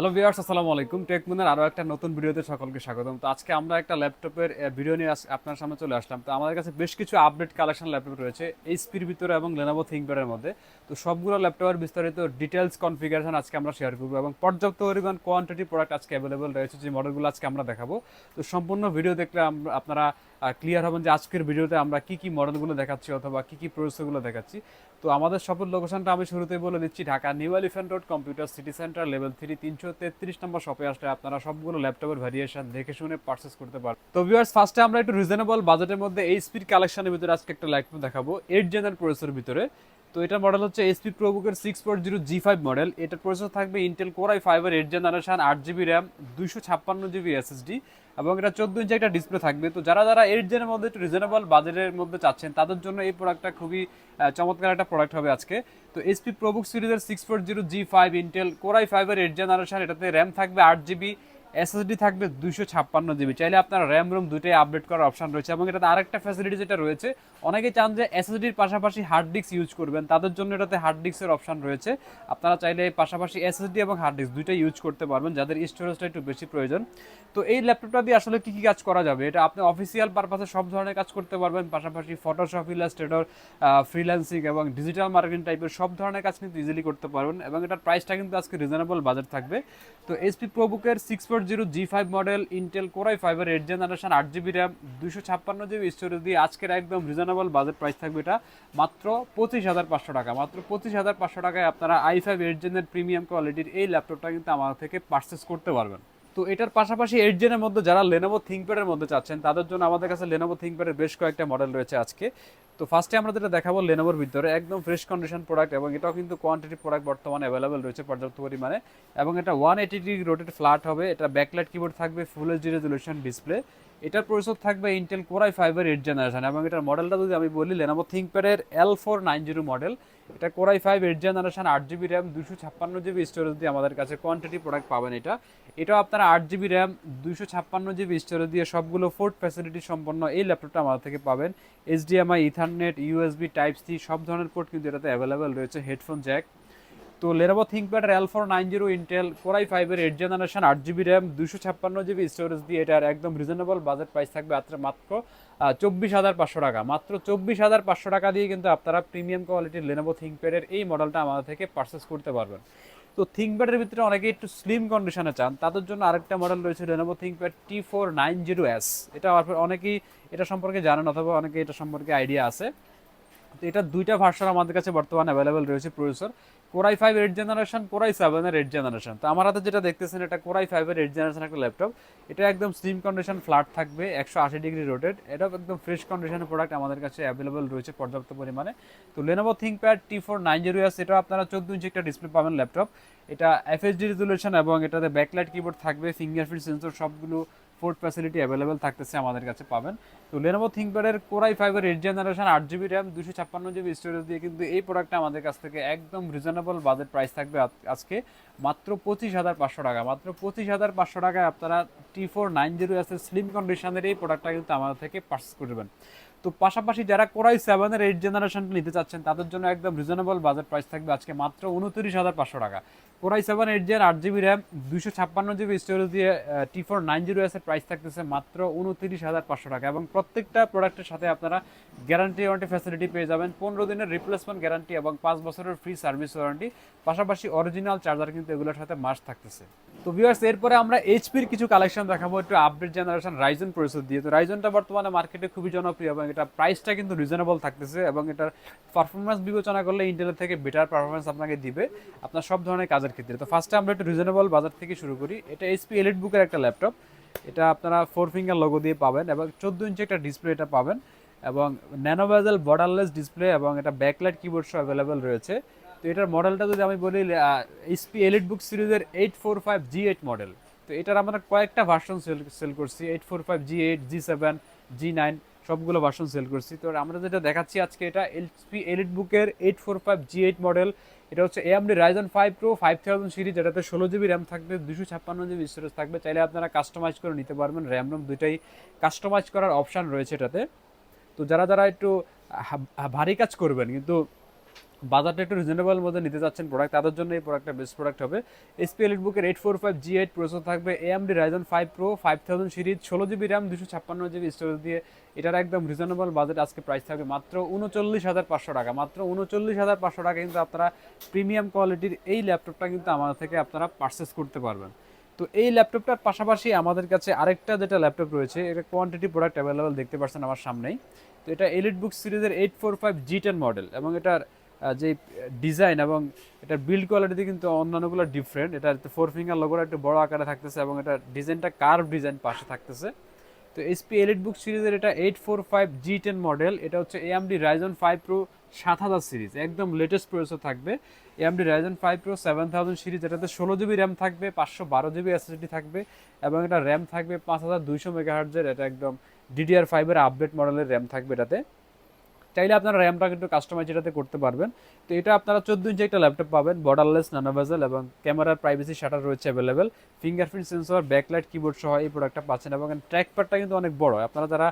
Hello viewers আসসালামু আলাইকুম। টেকমুনের আরও একটা নতুন ভিডিওতে সকলকে স্বাগতম। তো আজকে আমরা একটা ল্যাপটপের ভিডিও নিয়ে আপনার সামনে চলে আসলাম। তো আমাদের কাছে বেশ কিছু আপডেট কালেকশন ল্যাপটপ রয়েছে এইচপির ভিতরে এবং লেনোভো থিঙ্কপ্যাডের মধ্যে। তো সবগুলো ল্যাপটপের বিস্তারিত ডিটেলস কনফিগারেশন আজকে আমরা শেয়ার করব এবং পর্যাপ্ত পরিমাণ কোয়ান্টিটি প্রোডাক্ট আজকে অ্যাভেলেবল রয়েছে, যে মডেলগুলো আজকে আমরা দেখাবো। তো সম্পূর্ণ ভিডিও দেখলে আপনারা ক্লিয়ার হবেন যে আজকের ভিডিওতে আমরা কি কি মডেলগুলো দেখাচ্ছি অথবা কি কি প্রসেসগুলো দেখাচ্ছি। তো আমাদের সফল লোকেশনটা আমি শুরুতেই বলে দিচ্ছি, Dhaka new elephant road computer city centre level three তিনশো তেত্রিশ নম্বর শপে আসলে আপনারা সবগুলো ল্যাপটপের ভ্যারিয়েশন দেখে শুনে পারচেস করতে পারবেন। তো ভিউয়ার্স ফার্স্টে আমরা একটু রিজনেবল বাজেটের মধ্যে এই স্পিড কালেকশনের ভিতরে আজকে একটা ল্যাপটপ দেখাবো এইট জেনার প্রসেসের ভিতরে। তো এটার মডেল হচ্ছে HP প্রোবুকের six four zero G five model এটার প্রসেসর থাকবে ইন্টেল কোরাই ফাইভের এইট জেনারেশন আট জিবি র্যাম দুইশো ছাপ্পান্ন জিবি এসএসডি এবং এটা চোদ্দ ইঞ্চি একটা ডিসপ্লে থাকবে। তো যারা যারা এইট জেনের মধ্যে একটু রিজনেবল বাজেটের মধ্যে চাচ্ছেন, তাদের জন্য এই প্রোডাক্টটা খুবই চমৎকার একটা প্রোডাক্ট হবে আজকে। তো এসপি প্রবুক সিরিজের six four zero G five Intel core i ফাইভের এইট জেনারেশন এটাতে র্যাম থাকবে আট জিবি এসএসডি থাকবে দুইশো ছাপ্পান্ন জিবি। চাইলে আপনার র্যাম রুম দুটোই আপডেট করার অপশন রয়েছে এবং এটাতে আরেকটা ফ্যাসিলিটি যেটা রয়েছে, অনেকে চান যে এসএসডির পাশাপাশি হার্ড ডিস্ক ইউজ করবেন, তাদের জন্য এটাতে হার্ড ডিস্কের অপশন রয়েছে। আপনারা চাইলে পাশাপাশি এসএসডি এবং হার্ড ডিস্ক দুইটাই ইউজ করতে পারবেন, যাদের স্টোরেজটা একটু বেশি প্রয়োজন। তো এই ল্যাপটপটা দিয়ে আসলে কি কি কাজ করা যাবে? এটা আপনি অফিসিয়াল পারপাসে সব ধরনের কাজ করতে পারবেন, পাশাপাশি ফটোশপ ইলাস্ট্রেটর ফ্রিল্যান্সিং এবং ডিজিটাল মার্কেটিং টাইপের সব ধরনের কাজ কিন্তু ইজিলি করতে পারবেন এবং এটার প্রাইসটা কিন্তু আজকে রিজনেবল বাজেট থাকবে। তো HP প্রোবুকের six zero G five model Intel core i ফাইভের এইট জেনারেশন আট জিবি র্যাম দুশো ছাপ্পান্ন জিবি স্টোরেজ দিয়ে আজকের একদম রিজনেবল বাজেট প্রাইস থাকবে এটা মাত্র পঁচিশ হাজার পাঁচশো টাকা। মাত্র পঁচিশ হাজার পাঁচশো টাকায় আপনারা আই ফাইভ এইট জেনের প্রিমিয়াম কোয়ালিটির এই ল্যাপটপটা কিন্তু আমার থেকে পারচেস করতে পারবেন। তো এটার পাশাপাশি এইট জেনের মধ্যে যারা লেনোভো থিঙ্কপ্যাডের মধ্যে চাচ্ছেন, তাদের জন্য আমাদের কাছে লেনোভো থিঙ্কপ্যাডের বেশ কয়েকটা মডেল রয়েছে আজকে। তো ফার্স্টে আমরা যেটা দেখাবো লেনোভোর ভিতরে, একদম ফ্রেশ কন্ডিশন প্রোডাক্ট এবং এটাও কিন্তু কোয়ান্টিটি প্রোডাক্ট বর্তমানে অ্যাভেলেবেল রয়েছে পর্যাপ্ত পরিমাণে। এবং এটা one eighty degree rotated flat হবে, এটা ব্যাকলাইট কিবোর্ড থাকবে ফুল এইচডি রেজলিউশন ডিসপ্লে এটার প্রসেসর থাকবে ইন্টেল কোরাই ফাইভের এইট জেনারেশন এবং এটার মডেলটা যদি আমি বলি Lenovo থিঙ্কপ্যাডের L four nine zero model এটা core i five eight generation আট জিবি র্যাম দুশো ছাপ্পান্ন জিবি স্টোরেজ দিয়ে আমাদের কাছে কোয়ান্টিটি প্রোডাক্ট পাবেন এটা। এটাও আপনারা আট জিবি র্যাম দুশো ছাপ্পান্ন জিবি স্টোরেজ দিয়ে সবগুলো ফোর্ট ফ্যাসিলিটি সম্পন্ন এই ল্যাপটপটা আমাদের থেকে পাবেন। HDMI Ethernet USB type C সব ধরনের পোর্ট কিন্তু এটাতে অ্যাভেলেবেল রয়েছে হেডফোন জ্যাক তো Lenovo ThinkPad L four nine zero Intel core i ফাইভের এইট জেনারেশন আট জিবি র্যাম দুশো ছাপ্পান্ন জিবি স্টোরেজ দিয়ে এটার একদম রিজনেবল বাজেট প্রাইস থাকবে মাত্র চব্বিশ হাজার পাঁচশো টাকা। মাত্র চব্বিশ হাজার পাঁচশো টাকা দিয়ে কিন্তু আপনারা প্রিমিয়াম কোয়ালিটির লেনোভো থিঙ্কপ্যাডের এই মডেলটা আমাদের থেকে পারচেস করতে পারবেন। তো থিঙ্কপ্যাডের ভিতরে অনেকে একটু স্লিম কন্ডিশনে চান, তাদের জন্য আরেকটা মডেল রয়েছে Lenovo ThinkPad T four nine zero S এটা অনেকেই এটা সম্পর্কে জানেন অথবা অনেকে এটা সম্পর্কে আইডিয়া আছে। তো এটা দুইটা ভার্সন আমাদের কাছে বর্তমানে অ্যাভেলেবেল রয়েছে processor core i five eight generation core i সেভেনের এইট জেনারেশন তো আমার হাতে যেটা দেখতেছেন, এটা কোরাই ফাইভের এইট জেনারেশন একটা ল্যাপটপ এটা একদম স্লিম কন্ডিশন ফ্ল্যাট থাকবে, একশো আশি ডিগ্রি রোটেড এটাও একদম ফ্রেশ কন্ডিশনের প্রোডাক্ট আমাদের কাছে অ্যাভেলেবেল রয়েছে পর্যাপ্ত পরিমাণে। তো Lenovo ThinkPad T four nine zero S এটা আপনারা চোদ্দ ইঞ্চি একটা ডিসপ্লে পাবেন ল্যাপটপ এটা এফএসডি রেজুলেশন এবং এটাতে ব্যাকলাইট কিবোর্ড থাকবে ফিঙ্গারপ্রিন্ট সেন্সর সবগুলো ফোর্ট ফ্যাসিলিটি অ্যাভেলেবেল থাকতেছে আমাদের কাছে পাবেন। তো লেনোভো থিঙ্কপ্যাডের কোরাই ফাইভের এইট জেনারেশন আট জিবি র্যাম দুশো ছাপ্পান্ন জিবি স্টোরেজ দিয়ে কিন্তু এই প্রোডাক্টটা আমাদের কাছ থেকে একদম রিজনেবল বাজেট প্রাইস থাকবে আজকে মাত্র পঁচিশ হাজার পাঁচশো টাকা। মাত্র পঁচিশ হাজার পাঁচশো টাকায় আপনারা T four nine zero S slim কন্ডিশনের এই প্রোডাক্টটা কিন্তু আমাদের থেকে পার্চেস করবেন তো পাশাপাশি যারা কোরাই সেভেনের এইট জেনারেশনটা নিতে চাচ্ছেন, তাদের জন্য একদম রিজনেবল বাজেট প্রাইস থাকবে আজকে মাত্র উনত্রিশ হাজার পাঁচশো টাকা। Core i seven eight gen আট জিবি র্যাম দুশো ছাপ্পান্ন জিবি স্টোরেজ দিয়ে টি ফোর নাইন জিরো এসের প্রাইস থাকতেছে মাত্র উনত্রিশ হাজার পাঁচশো টাকা এবং প্রত্যেকটা প্রোডাক্টের সাথে আপনারা গ্যারান্টি ওয়ারেন্টি ফ্যাসিলিটি পেয়ে যাবেন। পনেরো দিনের রিপ্লেসমেন্ট গ্যারান্টি এবং পাঁচ বছরের ফ্রি সার্ভিস ওয়ারেন্টি পাশাপাশি অরিজিনাল চার্জার কিন্তু এগুলোর সাথে মাস থাকতেছে। তো ভিউয়ার্স এরপরে আমরা এইচপির কিছু কালেকশন দেখাবো, একটু আপডেট জেনারেশন রাইজন প্রসেসর দিয়ে। তো রাইজনটা বর্তমানে মার্কেটে খুবই জনপ্রিয় এবং এটা প্রাইসটা কিন্তু রিজনেবল থাকতেছে এবং এটার পারফরমেন্স বিবেচনা করলে ইন্টেলের থেকে বেটার পারফরমেন্স আপনাকে দিবে আপনার সব ধরনের কাজের ক্ষেত্রে। তো ফার্স্টে আমরা একটু রিজনেবল বাজার থেকে শুরু করি। এটা এইচপি এলিট বুকের একটা ল্যাপটপ এটা আপনারা ফোর ফিঙ্গার লোগো দিয়ে পাবেন এবং চোদ্দ ইঞ্চি একটা ডিসপ্লে এটা পাবেন এবং ন্যানোভেজেল বর্ডারলেস ডিসপ্লে এবং এটা ব্যাকলাইট কিবোর্ড সহ অ্যাভেলেবেল রয়েছে। তো এটার মডেলটা যদি আমি বলি এইচপি এলিট বুক সিরিজের eight four five G eight model তো এটার আমরা কয়েকটা ভার্সন সেল সেল করছি eight four five G eight G seven G nine সবগুলো ভার্সন সেল করছি। তো আমরা যেটা দেখাচ্ছি আজকে এটা এইচপি এলিট বুকের eight four five G eight model এটা হচ্ছে AMD Ryzen five pro five thousand series এটাতে ষোলো জিবি র্যাম থাকবে দুশো ছাপ্পান্ন জিবি স্টোরেজ থাকবে। চাইলে আপনারা কাস্টমাইজ করে নিতে পারবেন র্যাম রোম দুইটাই কাস্টমাইজ করার অপশান রয়েছে এটাতে। তো যারা যারা একটু ভারী কাজ করবেন, কিন্তু বাজারটা একটু রিজনেবল মধ্যে নিতে যাচ্ছেন প্রোডাক্ট তাদের জন্য এই প্রোডাক্টটা বেস্ট প্রোডাক্ট হবে। এসপি এলিট বুকের eight four five G eight processor থাকবে AMD Ryzen five pro five thousand series ষোলো জিবি র্যাম দুশো ছাপ্পান্ন জিবি স্টোরেজ দিয়ে। এটার একদম রিজনেবল বাজেট আজকে প্রাইস থাকবে মাত্র উনচল্লিশ হাজার পাঁচশো টাকা। মাত্র উনচল্লিশ হাজার পাঁচশো টাকা কিন্তু আপনারা প্রিমিয়াম কোয়ালিটির এই ল্যাপটপটা কিন্তু আমাদের থেকে আপনারা পারচেস করতে পারবেন। তো এই ল্যাপটপটার পাশাপাশি আমাদের কাছে আরেকটা যেটা ল্যাপটপ রয়েছে, এটা কোয়ান্টিটি প্রোডাক্ট অ্যাভেলেবেল দেখতে পাচ্ছেন আমার সামনেই। তো এটা এলিট বুক সিরিজের eight four five G ten model এবং এটার যে ডিজাইন এবং এটার বিল্ড কোয়ালিটি কিন্তু অন্যান্যগুলো ডিফারেন্ট এটা ফোর ফিঙ্গার লোগোটা একটু বড় আকারে থাকতেছে এবং এটা ডিজাইনটা কার্ভ ডিজাইন পাশে থাকতেছে। তো এসপি এলিট বুক সিরিজের এটা eight four five G ten model এটা হচ্ছে এএমডি রাইজন ফাইভ প্রো সাত হাজার সিরিজ একদম লেটেস্ট প্রসেসর থাকবে। AMD Ryzen five pro seven thousand series এটাতে ষোলো জিবি র্যাম থাকবে, পাঁচশো বারো জিবি এসএসডি থাকবে এবং এটা র্যাম থাকবে পাঁচ হাজার দুইশো মেগাহার্জের এটা একদম ডিডিআর ফাইভের আপডেট মডেলের র্যাম থাকবে এটাতে। চাইলে আপনারা র্যামটা কিন্তু কাস্টমাইজ এটাতে করতে পারবেন। তো এটা আপনারা চোদ্দ ইঞ্চি একটা ল্যাপটপ পাবেন বর্ডারলেস নানাভেজাল এবং ক্যামেরার প্রাইভেসি শাটার রয়েছে available fingerprint sensor backlight keyboard সহ এই প্রোডাক্টটা পাচ্ছেন এবং ট্র্যাকপ্যাডটা কিন্তু অনেক বড়। আপনারা যারা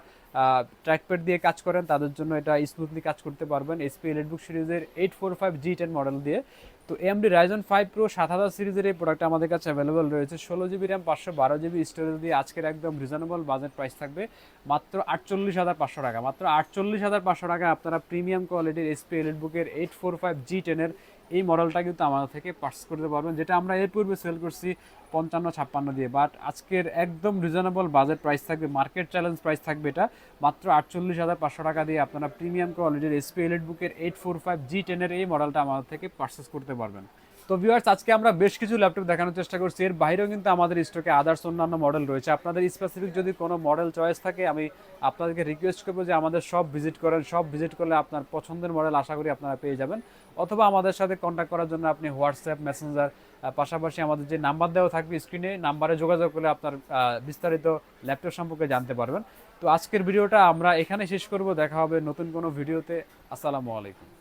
ট্র্যাকপ্যাড দিয়ে কাজ করেন, তাদের জন্য এটা স্মুথলি কাজ করতে পারবেন। এসপি এলেটবুক সিরিজের eight four five G ten model দিয়ে। তো এমডি রাইজন ফাইভ প্রো সাত হাজার সিরিজের এই প্রোডাক্ট আমাদের কাছে অ্যাভেলেবল রয়েছে। ষোলো জিবি র্যাম পাঁচশো বারো জিবি স্টোরেজ দিয়ে আজকের একদম রিজনেবল বাজেট প্রাইস থাকবে। মাত্র আটচল্লিশ হাজার পাঁচশো টাকা। মাত্র আটচল্লিশ হাজার পাঁচশো টাকা আপনারা প্রিমিয়াম কোয়ালিটির এসপি এলিট বুকের এইট ফোর ফাইভ জি টেনের এই মডেলটা কিন্তু আমাদের থেকে পার্স করতে পারবেন, যেটা আমরা এর পূর্বে সেল করছি পঞ্চান্ন, ছাপ্পান্ন দিয়ে। বাট আজকের একদম রিজনেবল বাজেট প্রাইস থাকবে মার্কেট চ্যালেঞ্জ প্রাইস থাকবে এটা। মাত্র আটচল্লিশ হাজার পাঁচশো টাকা দিয়ে আপনারা প্রিমিয়াম কোয়ালিটির এসপি এলিট বুকের এইট ফোর ফাইভ জি টেনের এই মডেলটা আমাদের থেকে পার্সেস করতে পারবেন। তো ভিউয়ার্স আজকে আমরা বেশ কিছু ল্যাপটপ দেখানোর চেষ্টা করছি। এর বাইরেও কিন্তু আমাদের স্টকে আদার্স অন্যান্য মডেল রয়েছে। আপনাদের স্পেসিফিক যদি কোনো মডেল চয়েস থাকে, আমি আপনাদেরকে রিকোয়েস্ট করব যে আমাদের সব ভিজিট করেন। সব ভিজিট করলে আপনার পছন্দের মডেল আশা করি আপনারা পেয়ে যাবেন। অথবা আমাদের সাথে কন্ট্যাক্ট করার জন্য আপনি হোয়াটসঅ্যাপ মেসেঞ্জার পাশাপাশি আমাদের যে নাম্বার দেওয়া থাকবে স্ক্রিনে নাম্বারে যোগাযোগ করলে আপনার বিস্তারিত ল্যাপটপ সম্পর্কে জানতে পারবেন। তো আজকের ভিডিওটা আমরা এখানে শেষ করব। দেখা হবে নতুন কোনো ভিডিওতে আসসালামু আলাইকুম।